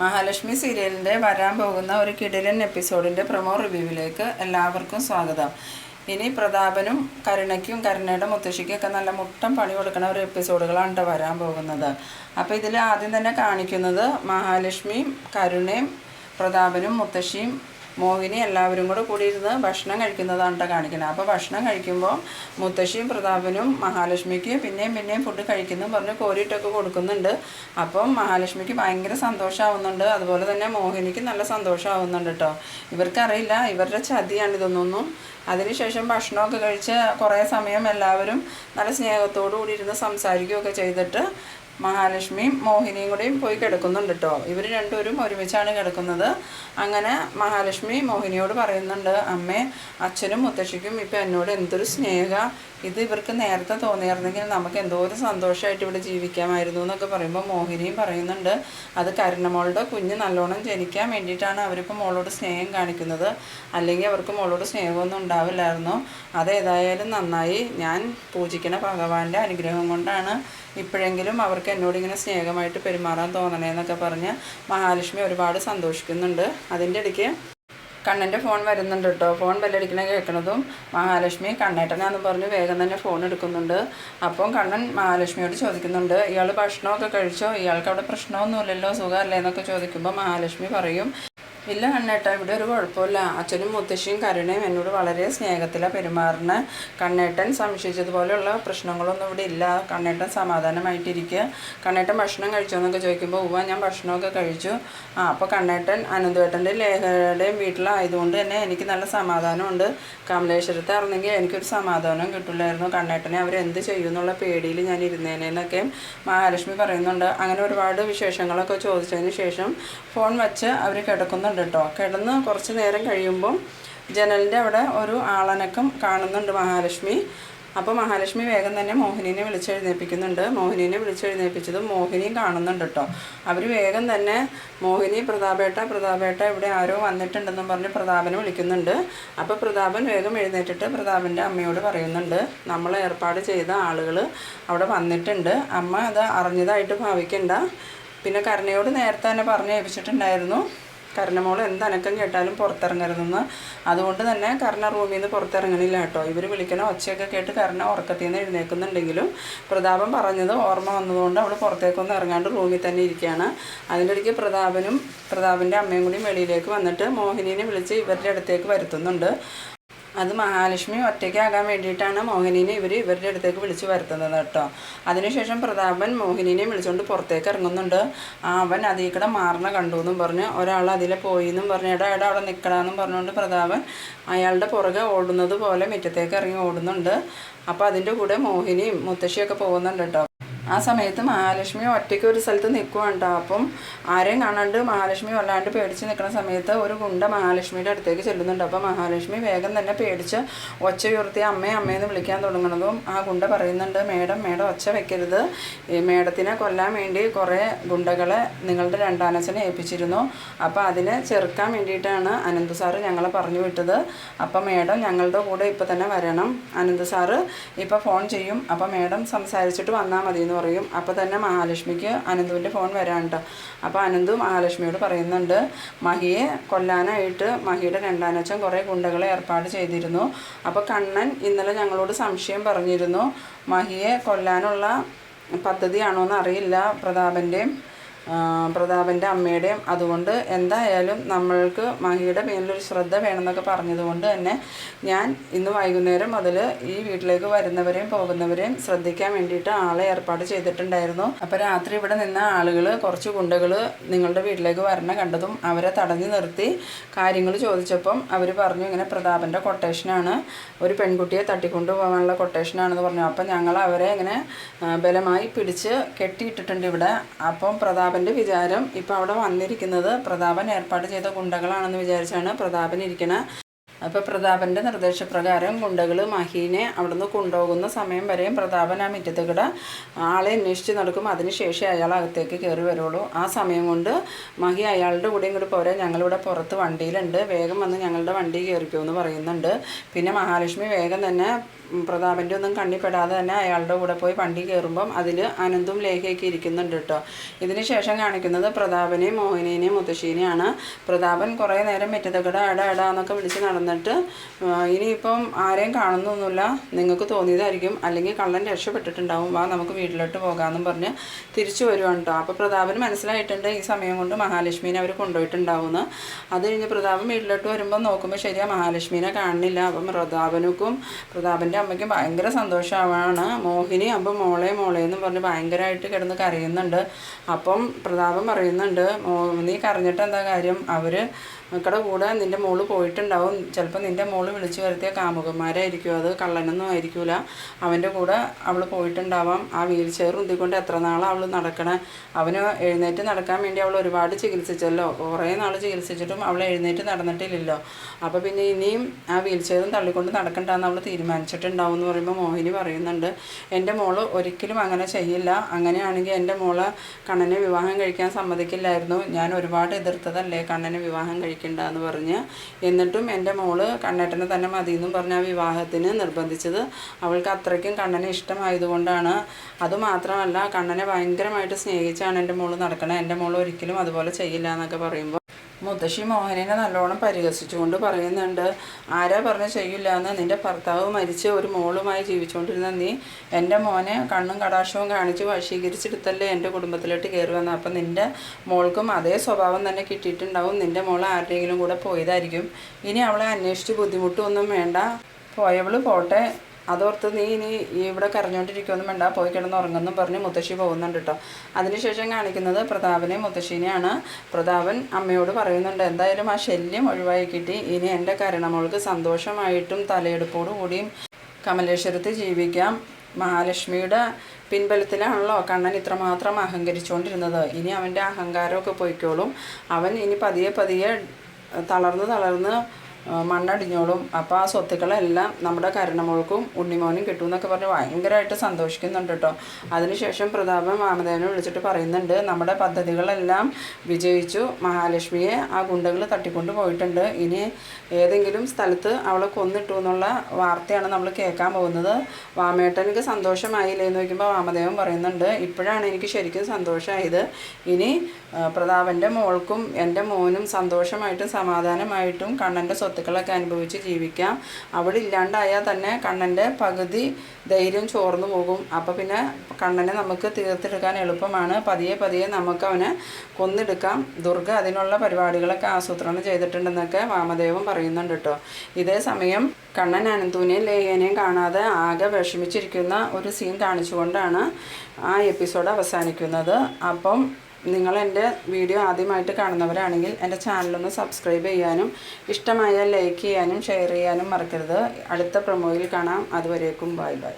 മഹാലക്ഷ്മി സീരിയലിന്റെ വരാൻ പോകുന്ന ഒരു കിടിലൻ എപ്പിസോഡിന്റെ പ്രൊമോ റിവ്യൂവിലേക്ക് എല്ലാവർക്കും സ്വാഗതം. ഇനി പ്രതാപനും കരുണയ്ക്കും കരുണയുടെ മുത്തശ്ശിക്കൊക്കെ നല്ല മുട്ടം പണി കൊടുക്കുന്ന ഒരു എപ്പിസോഡുകളാണ് കേട്ടോ വരാൻ പോകുന്നത്. അപ്പോൾ ഇതിൽ ആദ്യം തന്നെ കാണിക്കുന്നത് മഹാലക്ഷ്മിയും കരുണയും പ്രതാപനും മുത്തശ്ശിയും മോഹിനി എല്ലാവരും കൂടെ കൂടിയിരുന്ന് ഭക്ഷണം കഴിക്കുന്നതാണ് കേട്ടോ കാണിക്കുന്നത് അപ്പോൾ ഭക്ഷണം കഴിക്കുമ്പോൾ മുത്തശ്ശിയും പ്രതാപനും മഹാലക്ഷ്മിക്ക് പിന്നെയും പിന്നെയും ഫുഡ് കഴിക്കുന്നു പറഞ്ഞ് കോരിയിട്ടൊക്കെ കൊടുക്കുന്നുണ്ട്. അപ്പം മഹാലക്ഷ്മിക്ക് ഭയങ്കര സന്തോഷമാവുന്നുണ്ട് അതുപോലെ തന്നെ മോഹിനിക്ക് നല്ല സന്തോഷമാവുന്നുണ്ട് കേട്ടോ ഇവർക്കറിയില്ല ഇവരുടെ ചതിയാണ് ഇതൊന്നൊന്നും. അതിനുശേഷം ഭക്ഷണമൊക്കെ കഴിച്ച് കുറേ സമയം എല്ലാവരും നല്ല സ്നേഹത്തോടു കൂടി ഇരുന്ന് സംസാരിക്കുകയൊക്കെ ചെയ്തിട്ട് മഹാലക്ഷ്മിയും മോഹിനിയും കൂടെയും പോയി കിടക്കുന്നുണ്ട് കേട്ടോ ഇവർ രണ്ടുപേരും ഒരുമിച്ചാണ് കിടക്കുന്നത്. അങ്ങനെ മഹാലക്ഷ്മി മോഹിനിയോട് പറയുന്നുണ്ട് അമ്മേ അച്ഛനും മുത്തശ്ശിക്കും ഇപ്പം എന്നോട് എന്തൊരു സ്നേഹ. ഇത് ഇവർക്ക് നേരത്തെ തോന്നിയായിരുന്നെങ്കിൽ നമുക്ക് എന്തോ ഒരു സന്തോഷമായിട്ട് ഇവിടെ ജീവിക്കാമായിരുന്നു എന്നൊക്കെ പറയുമ്പോൾ മോഹിനിയും പറയുന്നുണ്ട് അത് കരുണമോളുടെ കുഞ്ഞ് നല്ലോണം ജനിക്കാൻ വേണ്ടിയിട്ടാണ് അവരിപ്പോൾ മോളോട് സ്നേഹം കാണിക്കുന്നത്. അല്ലെങ്കിൽ അവർക്ക് മോളോട് സ്നേഹമൊന്നും ഉണ്ടാവില്ലായിരുന്നു. അതേതായാലും നന്നായി. ഞാൻ പൂജിക്കുന്ന ഭഗവാന്റെ അനുഗ്രഹം കൊണ്ടാണ് ഇപ്പോഴെങ്കിലും അവർക്ക് എന്നോട് ഇങ്ങനെ സ്നേഹമായിട്ട് പെരുമാറാൻ തോന്നണേന്നൊക്കെ പറഞ്ഞ് മഹാലക്ഷ്മി ഒരുപാട് സന്തോഷിക്കുന്നുണ്ട്. അതിന്റെ ഇടയ്ക്ക് കണ്ണന്റെ ഫോൺ വരുന്നുണ്ട് കേട്ടോ. ഫോൺ ബെല്ലടിക്കണ കേൾക്കണതും മഹാലക്ഷ്മി കണ്ണേട്ടനാന്ന് പറഞ്ഞ് വേഗം തന്നെ ഫോൺ എടുക്കുന്നുണ്ട്. അപ്പം കണ്ണൻ മഹാലക്ഷ്മിയോട് ചോദിക്കുന്നുണ്ട് ഇയാൾ ഭക്ഷണമൊക്കെ കഴിച്ചോ? ഇയാൾക്ക് അവിടെ പ്രശ്നമൊന്നുമില്ലല്ലോ? സുഖമല്ലേ? എന്നൊക്കെ ചോദിക്കുമ്പോൾ മഹാലക്ഷ്മി പറയും ഇല്ല കണ്ണേട്ട ഇവിടെ ഒരു കുഴപ്പമില്ല. അച്ഛനും മുത്തശ്ശിയും കരുണയും എന്നോട് വളരെ സ്നേഹത്തിലാണ് പെരുമാറുന്ന. കണ്ണേട്ടൻ സംശയിച്ചതുപോലെയുള്ള പ്രശ്നങ്ങളൊന്നും ഇവിടെ ഇല്ല. കണ്ണേട്ടൻ സമാധാനമായിട്ടിരിക്കുക കണ്ണേട്ടൻ ഭക്ഷണം കഴിച്ചോ എന്നൊക്കെ ചോദിക്കുമ്പോൾ ഉവ്വ ഞാൻ ഭക്ഷണമൊക്കെ കഴിച്ചു. ആ അപ്പോൾ കണ്ണേട്ടൻ അനന്തവേട്ടന്റെ ലേഖയുടെയും വീട്ടിലായതുകൊണ്ട് തന്നെ എനിക്ക് നല്ല സമാധാനമുണ്ട്. കമലേശ്വരത്തെ അറിഞ്ഞെങ്കിൽ എനിക്കൊരു സമാധാനം കിട്ടില്ലായിരുന്നു. കണ്ണേട്ടനെ അവരെന്ത് ചെയ്യും എന്നുള്ള പേടിയിൽ ഞാൻ ഇരുന്നേനെന്നൊക്കെ മഹാലക്ഷ്മി പറയുന്നുണ്ട്. അങ്ങനെ ഒരുപാട് വിശേഷങ്ങളൊക്കെ ചോദിച്ചതിന് ശേഷം ഫോൺ വച്ച് അവർ കിടക്കുന്നുണ്ട്. കേട്ടോ. കിടന്ന് കുറച്ച് നേരം കഴിയുമ്പം ജനലിന്റെ അവിടെ ഒരു ആളനക്കം കാണുന്നുണ്ട് മഹാലക്ഷ്മി. അപ്പോൾ മഹാലക്ഷ്മി വേഗം തന്നെ മോഹിനീനെ വിളിച്ചെഴുന്നേൽപ്പിക്കുന്നുണ്ട് മോഹിനീനെ വിളിച്ചെഴുന്നേൽപ്പിച്ചതും മോഹിനിയും കാണുന്നുണ്ട് കേട്ടോ. അവർ വേഗം തന്നെ മോഹിനി പ്രതാപേട്ട പ്രതാപേട്ട ഇവിടെ ആരോ വന്നിട്ടുണ്ടെന്നും പറഞ്ഞ് പ്രതാപനെ വിളിക്കുന്നുണ്ട്. അപ്പോൾ പ്രതാപൻ വേഗം എഴുന്നേറ്റിട്ട് പ്രതാപന്റെ അമ്മയോട് പറയുന്നുണ്ട്. നമ്മൾ ഏർപ്പാട് ചെയ്ത ആളുകൾ അവിടെ വന്നിട്ടുണ്ട്. അമ്മ അത് അറിഞ്ഞതായിട്ട് ഭാവിക്കണ്ട. പിന്നെ കരുണയോട് നേരത്തെ തന്നെ പറഞ്ഞ് ഏൽപ്പിച്ചിട്ടുണ്ടായിരുന്നു കർണമോൾ എന്തനക്കം കേട്ടാലും പുറത്തിറങ്ങരുതെന്ന്. അതുകൊണ്ട് തന്നെ കർണ റൂമിൽ നിന്ന് പുറത്തിറങ്ങണില്ല കേട്ടോ. ഇവർ വിളിക്കണ ഒച്ചയൊക്കെ കേട്ട് കർണ ഉറക്കത്തിൽ നിന്ന് എഴുന്നേൽക്കുന്നുണ്ടെങ്കിലും പ്രതാപം പറഞ്ഞത് ഓർമ്മ വന്നതുകൊണ്ട് അവൾ പുറത്തേക്കൊന്നും ഇറങ്ങാണ്ട് റൂമിൽ തന്നെ ഇരിക്കുകയാണ്. അതിന്റെ ഇടയ്ക്ക് പ്രതാപനും പ്രതാപന്റെ അമ്മയും കൂടി വെളിയിലേക്ക് വന്നിട്ട് മോഹിനീനെ വിളിച്ച് ഇവരുടെ അടുത്തേക്ക് വരുത്തുന്നുണ്ട്. അത് മഹാലക്ഷ്മി ഒറ്റയ്ക്കാകാൻ വേണ്ടിയിട്ടാണ് മോഹിനിനെ ഇവർ ഇവരുടെ അടുത്തേക്ക് വിളിച്ചു വരുത്തുന്നത് കേട്ടോ. അതിനുശേഷം പ്രതാപൻ മോഹിനിനെ വിളിച്ചുകൊണ്ട് പുറത്തേക്ക് ഇറങ്ങുന്നുണ്ട്. അവൻ അതിൽ കൂടെ മാറണ കണ്ടു എന്നും പറഞ്ഞ്. ഒരാൾ അതിലെ പോയി എന്നും പറഞ്ഞ്. എടാ എടാ അവിടെ നിൽക്കണമെന്നും പറഞ്ഞുകൊണ്ട് പ്രതാപൻ അയാളുടെ പുറകെ ഓടുന്നത് പോലെ മുറ്റത്തേക്ക് ഇറങ്ങി ഓടുന്നുണ്ട്. അപ്പോൾ അതിന്റെ കൂടെ മോഹിനിയും മുത്തശ്ശിയൊക്കെ പോകുന്നുണ്ട് കേട്ടോ. ആ സമയത്ത് മഹാലക്ഷ്മി ഒറ്റയ്ക്ക് ഒരു സ്ഥലത്ത് നിൽക്കുവാണ് കേട്ടോ അപ്പം ആരെയും കാണാണ്ട് മഹാലക്ഷ്മി വല്ലാണ്ട് പേടിച്ച് നിൽക്കുന്ന സമയത്ത് ഒരു ഗുണ്ട മഹാലക്ഷ്മിയുടെ അടുത്തേക്ക് ചെല്ലുന്നുണ്ട്. അപ്പോൾ മഹാലക്ഷ്മി വേഗം തന്നെ പേടിച്ച് ഒച്ച ഉയർത്തി അമ്മയെ അമ്മയെന്ന് വിളിക്കാൻ തുടങ്ങുന്നതും ആ ഗുണ്ട പറയുന്നുണ്ട് മേഡം മേഡം ഒച്ച വെക്കരുത്. മേഡത്തിനെ കൊല്ലാൻ വേണ്ടി കുറേ ഗുണ്ടകളെ നിങ്ങളുടെ രണ്ടാനച്ഛനെ ഏൽപ്പിച്ചിരുന്നു. അപ്പോൾ അതിനെ ചെറുക്കാൻ വേണ്ടിയിട്ടാണ് അനന്ത് സാറ് ഞങ്ങളെ പറഞ്ഞു വിട്ടത്. അപ്പം മേഡം ഞങ്ങളുടെ കൂടെ ഇപ്പോൾ തന്നെ വരണം. അനന്ത് സാറ് ഇപ്പോൾ ഫോൺ ചെയ്യും. അപ്പോൾ മേഡം സംസാരിച്ചിട്ട് വന്നാൽ മതി എന്ന് പറയും. അപ്പോൾ തന്നെ മഹാലക്ഷ്മിക്ക് അനന്തുവിന്റെ ഫോൺ വരാനുണ്ട് അപ്പോൾ അനന്തു മഹാലക്ഷ്മിയോട് പറയുന്നുണ്ട് മഹിയെ കൊല്ലാനായിട്ട് മഹിയുടെ രണ്ടാനച്ഛൻ കുറേ ഗുണ്ടകളെ ഏർപ്പാട് ചെയ്തിരുന്നു. അപ്പോൾ കണ്ണൻ ഇന്നലെ ഞങ്ങളോട് സംശയം പറഞ്ഞിരുന്നു മഹിയെ കൊല്ലാനുള്ള പദ്ധതിയാണോ എന്ന് അറിയില്ല പ്രതാപന്റെയും പ്രതാപന്റെ അമ്മയുടെയും. അതുകൊണ്ട് എന്തായാലും നമ്മൾക്ക് മഹിയുടെ മേലൊരു ശ്രദ്ധ വേണമെന്നൊക്കെ പറഞ്ഞതുകൊണ്ട് തന്നെ ഞാൻ ഇന്ന് വൈകുന്നേരം മുതൽ ഈ വീട്ടിലേക്ക് വരുന്നവരെയും പോകുന്നവരെയും ശ്രദ്ധിക്കാൻ വേണ്ടിയിട്ട് ആളെ ഏർപ്പാട് ചെയ്തിട്ടുണ്ടായിരുന്നു. അപ്പോൾ രാത്രി ഇവിടെ നിന്ന ആളുകൾ കുറച്ച് ഗുണ്ടകൾ നിങ്ങളുടെ വീട്ടിലേക്ക് വരണ കണ്ടതും അവരെ തടഞ്ഞു നിർത്തി കാര്യങ്ങൾ ചോദിച്ചപ്പം അവർ പറഞ്ഞു ഇങ്ങനെ പ്രതാപന്റെ കൊട്ടേഷനാണ് ഒരു പെൺകുട്ടിയെ തട്ടിക്കൊണ്ടു പോകാനുള്ള കൊട്ടേഷനാണെന്ന് പറഞ്ഞു. അപ്പം ഞങ്ങൾ അവരെ ഇങ്ങനെ ബലമായി പിടിച്ച് കെട്ടിയിട്ടിട്ടുണ്ട് ഇവിടെ. അപ്പം പ്രതാപന്റെ വിചാരം ഇപ്പം അവിടെ വന്നിരിക്കുന്നത് പ്രതാപൻ ഏർപ്പാട് ചെയ്ത ഗുണ്ടകളാണെന്ന് വിചാരിച്ചാണ് പ്രതാപൻ ഇരിക്കണ. അപ്പോൾ പ്രതാപന്റെ നിർദ്ദേശപ്രകാരം ഗുണ്ടകൾ മഹീനെ അവിടുന്ന് കൊണ്ടുപോകുന്ന സമയം വരെയും പ്രതാപൻ ആ മുറ്റത്ത് കൂടെ. ആളെ അന്വേഷിച്ച് നടക്കും. അതിനുശേഷം അയാൾ അകത്തേക്ക് കയറി വരുള്ളൂ. ആ സമയം കൊണ്ട് മഹി അയാളുടെ കൂടെ ഇങ്ങോട്ട് പോരാ ഞങ്ങളിവിടെ പുറത്ത് വണ്ടിയിലുണ്ട്. വേഗം വന്ന് ഞങ്ങളുടെ വണ്ടി കയറിക്കോ എന്ന് പറയുന്നുണ്ട്. പിന്നെ മഹാലക്ഷ്മി വേഗം തന്നെ പ്രതാപന്റെ ഒന്നും കണ്ണിപ്പെടാതെ തന്നെ അയാളുടെ കൂടെ പോയി വണ്ടി കയറുമ്പം അതിൽ അനന്തും ലേഖയൊക്കെ ഇരിക്കുന്നുണ്ട് കേട്ടോ. ഇതിന് ശേഷം കാണിക്കുന്നത് പ്രതാപനെയും മോഹിനിനെയും മുത്തശ്ശീനെയാണ്. പ്രതാപൻ കുറേ നേരം മെറ്റതകട അട അട എന്നൊക്കെ വിളിച്ച് നടന്നിട്ട് ഇനിയിപ്പം ആരെയും കാണുന്നൊന്നുമില്ല. നിങ്ങൾക്ക് തോന്നിയതായിരിക്കും. അല്ലെങ്കിൽ കള്ളൻ രക്ഷപ്പെട്ടിട്ടുണ്ടാവും. വാ നമുക്ക് വീട്ടിലോട്ട് പോകാമെന്നും പറഞ്ഞ് തിരിച്ചു വരുവാണ് കേട്ടോ. അപ്പോൾ പ്രതാപന് മനസ്സിലായിട്ടുണ്ട് ഈ സമയം കൊണ്ട് മഹാലക്ഷ്മീനെ അവർ കൊണ്ടുപോയിട്ടുണ്ടാവുമെന്ന്. അത് കഴിഞ്ഞ് പ്രതാപൻ വീട്ടിലോട്ട് വരുമ്പോൾ നോക്കുമ്പോൾ ശരിയാ മഹാലക്ഷ്മീനെ കാണുന്നില്ല. അപ്പം പ്രതാപനുക്കും പ്രതാപന്റെ അമ്മയ്ക്കും ഭയങ്കര സന്തോഷമാണ്. മോഹിനി അപ്പം മോളെ മോളെ എന്ന് പറഞ്ഞ് ഭയങ്കരമായിട്ട് കിടന്ന് കരയുന്നുണ്ട്. അപ്പം പ്രതാപം പറയുന്നുണ്ട് മോഹിനി കരഞ്ഞിട്ട് എന്താ കാര്യം? അവർ മക്കളുടെ കൂടെ നിന്റെ മോൾ പോയിട്ടുണ്ടാവും. ചിലപ്പോൾ നിന്റെ മോൾ വിളിച്ചു വരുത്തിയ കാമുകന്മാരായിരിക്കും. അത് കള്ളനൊന്നും ആയിരിക്കില്ല അവന്റെ കൂടെ അവൾ പോയിട്ടുണ്ടാവാം. ആ വീൽ ചെയർ ഉന്തിക്കൊണ്ട് എത്ര നാളാണ് അവൾ നടക്കണേ? അവന് എഴുന്നേറ്റ് നടക്കാൻ വേണ്ടി അവൾ ഒരുപാട് ചികിത്സിച്ചല്ലോ. കുറേ നാൾ ചികിത്സിച്ചിട്ടും അവൾ എഴുന്നേറ്റ് നടന്നിട്ടില്ലല്ലോ. അപ്പോൾ പിന്നെ ഇനിയും ആ വീൽ ചെയറും തള്ളിക്കൊണ്ട് നടക്കണ്ടെന്ന് അവൾ തീരുമാനിച്ചിട്ടുണ്ടാവും എന്ന് പറയുമ്പോൾ മോഹിനി പറയുന്നുണ്ട്. എന്റെ മോൾ ഒരിക്കലും അങ്ങനെ ചെയ്യില്ല. അങ്ങനെയാണെങ്കിൽ എന്റെ മോൾ കണ്ണനെ വിവാഹം കഴിക്കാൻ സമ്മതിക്കില്ലായിരുന്നു. ഞാൻ ഒരുപാട് എതിർത്തതല്ലേ കണ്ണനെ വിവാഹം കഴിക്കണ്ട എന്ന് പറഞ്ഞ് എന്നിട്ടും എന്റെ മോൾ കണ്ണേട്ടനെ തന്നെ മതി എന്നും പറഞ്ഞ് ആ വിവാഹത്തിന് നിർബന്ധിച്ചത്. അവൾക്ക് അത്രയ്ക്കും കണ്ണനെ ഇഷ്ടമായതുകൊണ്ടാണ്. അതുമാത്രമല്ല കണ്ണനെ ഭയങ്കരമായിട്ട് സ്നേഹിച്ചാണ് എന്റെ മോൾ നടക്കണത് എന്റെ മോൾ ഒരിക്കലും അതുപോലെ ചെയ്യില്ല എന്നൊക്കെ പറയുമ്പോൾ മുത്തശ്ശി മോഹനെ നല്ലോണം പരിഹസിച്ചുകൊണ്ട് പറയുന്നുണ്ട് ആരാ പറഞ്ഞ ചെയ്യില്ല എന്ന്? നിന്റെ ഭർത്താവ് മരിച്ച് ഒരു മോളുമായി ജീവിച്ചുകൊണ്ടിരുന്ന നീ എന്റെ മോനെ കണ്ണും കടാക്ഷവും കാണിച്ച് വശീകരിച്ചെടുത്തല്ലേ എന്റെ കുടുംബത്തിലോട്ട് കയറി വന്നത് അപ്പം നിന്റെ മോൾക്കും അതേ സ്വഭാവം തന്നെ കിട്ടിയിട്ടുണ്ടാവും. നിന്റെ മോൾ ആരുടെയെങ്കിലും കൂടെ പോയതായിരിക്കും. ഇനി അവളെ അന്വേഷിച്ച് ബുദ്ധിമുട്ടൊന്നും വേണ്ട. പോയവൾ പോട്ടെ. അതോർത്ത് നീ ഇനി ഇവിടെ കരഞ്ഞോണ്ടിരിക്കുമെന്നും വേണ്ട പോയി കിടന്ന് ഉറങ്ങുന്നു പറഞ്ഞ് മുത്തശ്ശി പോകുന്നുണ്ട് കേട്ടോ. അതിനുശേഷം കാണിക്കുന്നത് പ്രതാപനെ മുത്തശ്ശീനെയാണ്. പ്രതാപൻ അമ്മയോട് പറയുന്നുണ്ട് എന്തായാലും ആ ശല്യം ഒഴിവായി കിട്ടി. ഇനി എന്റെ കരണമോൾക്ക് സന്തോഷമായിട്ടും തലയെടുപ്പോടു കൂടിയും കമലേശ്വരത്ത് ജീവിക്കാം. മഹാലക്ഷ്മിയുടെ പിൻബലത്തിലാണല്ലോ കണ്ണൻ ഇത്രമാത്രം അഹങ്കരിച്ചുകൊണ്ടിരുന്നത്. ഇനി അവന്റെ അഹങ്കാരമൊക്കെ പോയിക്കോളും. അവൻ ഇനി പതിയെ പതിയെ തളർന്ന് തളർന്ന് മണ്ണടിഞ്ഞോളും. അപ്പോൾ ആ സ്വത്തുക്കളെല്ലാം നമ്മുടെ കരുണമോൾക്കും ഉണ്ണിമോനും കിട്ടും എന്നൊക്കെ പറഞ്ഞ് ഭയങ്കരമായിട്ട് സന്തോഷിക്കുന്നുണ്ട് കേട്ടോ. അതിനുശേഷം പ്രതാപൻ വാമദേവനെ വിളിച്ചിട്ട് പറയുന്നുണ്ട് നമ്മുടെ പദ്ധതികളെല്ലാം വിജയിച്ചു. മഹാലക്ഷ്മിയെ ആ ഗുണ്ടകൾ തട്ടിക്കൊണ്ട് പോയിട്ടുണ്ട്. ഇനി ഏതെങ്കിലും സ്ഥലത്ത് അവളെ കൊന്നിട്ടു എന്നുള്ള വാർത്തയാണ് നമ്മൾ കേൾക്കാൻ പോകുന്നത്. വാമേട്ടനിക്ക് സന്തോഷമായില്ലേ എന്ന് നോക്കുമ്പോൾ വാമദേവൻ പറയുന്നുണ്ട് ഇപ്പോഴാണ് എനിക്ക് ശരിക്കും സന്തോഷമായത്. ഇനി പ്രതാപന്റെ മോൾക്കും എന്റെ മോനും സന്തോഷമായിട്ടും സമാധാനമായിട്ടും കണ്ണന്റെ സ്വത്തുക്കളൊക്കെ അനുഭവിച്ച് ജീവിക്കാം. അവിടെ ഇല്ലാണ്ടായാൽ തന്നെ കണ്ണന്റെ പകുതി ധൈര്യം ചോർന്നു പോകും. അപ്പോൾ പിന്നെ കണ്ണനെ നമുക്ക് തീർത്തെടുക്കാൻ എളുപ്പമാണ്. പതിയെ പതിയെ നമുക്ക് അവനെ കൊന്നെടുക്കാം. ദുർഗ അതിനുള്ള പരിപാടികളൊക്കെ ആസൂത്രണം ചെയ്തിട്ടുണ്ടെന്നൊക്കെ വാമദേവൻ പറയുന്നുണ്ട് കേട്ടോ. ഇതേ സമയം കണ്ണൻ അനന്തൂനെയും ലേഖനെയും കാണാതെ ആകെ വിഷമിച്ചിരിക്കുന്ന ഒരു സീൻ കാണിച്ചുകൊണ്ടാണ് ആ എപ്പിസോഡ് അവസാനിക്കുന്നത്. അപ്പം നിങ്ങൾ എന്റെ വീഡിയോ ആദ്യമായിട്ട് കാണുന്നവരാണെങ്കിൽ എന്റെ ചാനലൊന്ന് സബ്സ്ക്രൈബ് ചെയ്യാനും ഇഷ്ടമായാൽ ലൈക്ക് ചെയ്യാനും ഷെയർ ചെയ്യാനും മറക്കരുത്. അടുത്ത പ്രൊമോയിൽ കാണാം. അതുവരേക്കും ബൈ ബൈ.